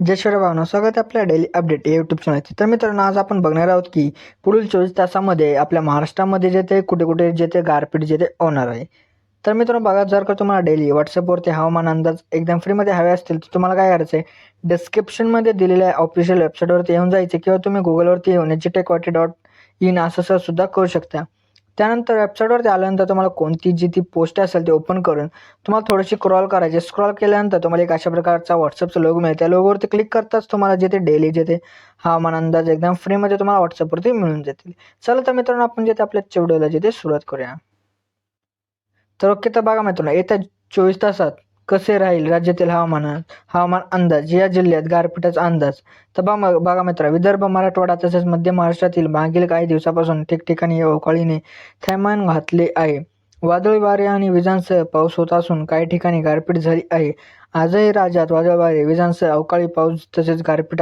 जयश्वर भावना स्वागत आहे आपल्या डेली अपडेट या यूट्यूब चॅनलचे तर मित्रांनो आज आपण बघणार आहोत की पुढील चोवीस तासामध्ये आपल्या महाराष्ट्रामध्ये जे ते कुठे कुठे जे ते गारपीट जे ते होणार आहे. तर मित्रांनो बघा जर का तुम्हाला डेली व्हॉट्सअपवरती हवामान अंदाज एकदम फ्रीमध्ये हवे असतील तर तुम्हाला काय करायचं आहे डिस्क्रिप्शनमध्ये दिलेल्या ऑफिशियल वेबसाईटवरती येऊन जायचे किंवा तुम्ही गुगलवरती येऊन एच टेक डॉट इन असं सुद्धा करू शकता. त्यानंतर वेबसाईटवरती आल्यानंतर तुम्हाला कोणती जी ती पोस्ट असेल ती ओपन करून तुम्हाला थोडीशी क्रॉल करायची. स्क्रॉल केल्यानंतर तुम्हाला एक अशा प्रकारचा व्हॉट्सअपचा लोगो मिळेल. त्या लोगोवरती क्लिक करताच तुम्हाला जे ते डेली जे ते हवामान अंदाज एकदम फ्रीमध्ये तुम्हाला व्हॉट्सअपवरती मिळून जातील. चला तर मित्रांनो आपण जे ते आपल्या व्हिडिओला जे ते सुरुवात करूया. तर ओके तर बघा मित्रांनो येत्या चोवीस तासात कसे राहील? राज्यातील हवामान हवामान अंदाज या जिल्ह्यात गारपिटाचा अंदाज. तर बघा बघा मित्र विदर्भ मराठवाडा तसेच मध्य महाराष्ट्रातील मागील काही दिवसापासून ठिकठिकाणी अवकाळीने थैमान घातले आहे. वादळी वारे आणि विजांसह पाऊस होत असून काही ठिकाणी गारपीट झाली आहे. आजही राज्यात वादळी वारे विजांसह अवकाळी पाऊस तसेच गारपीट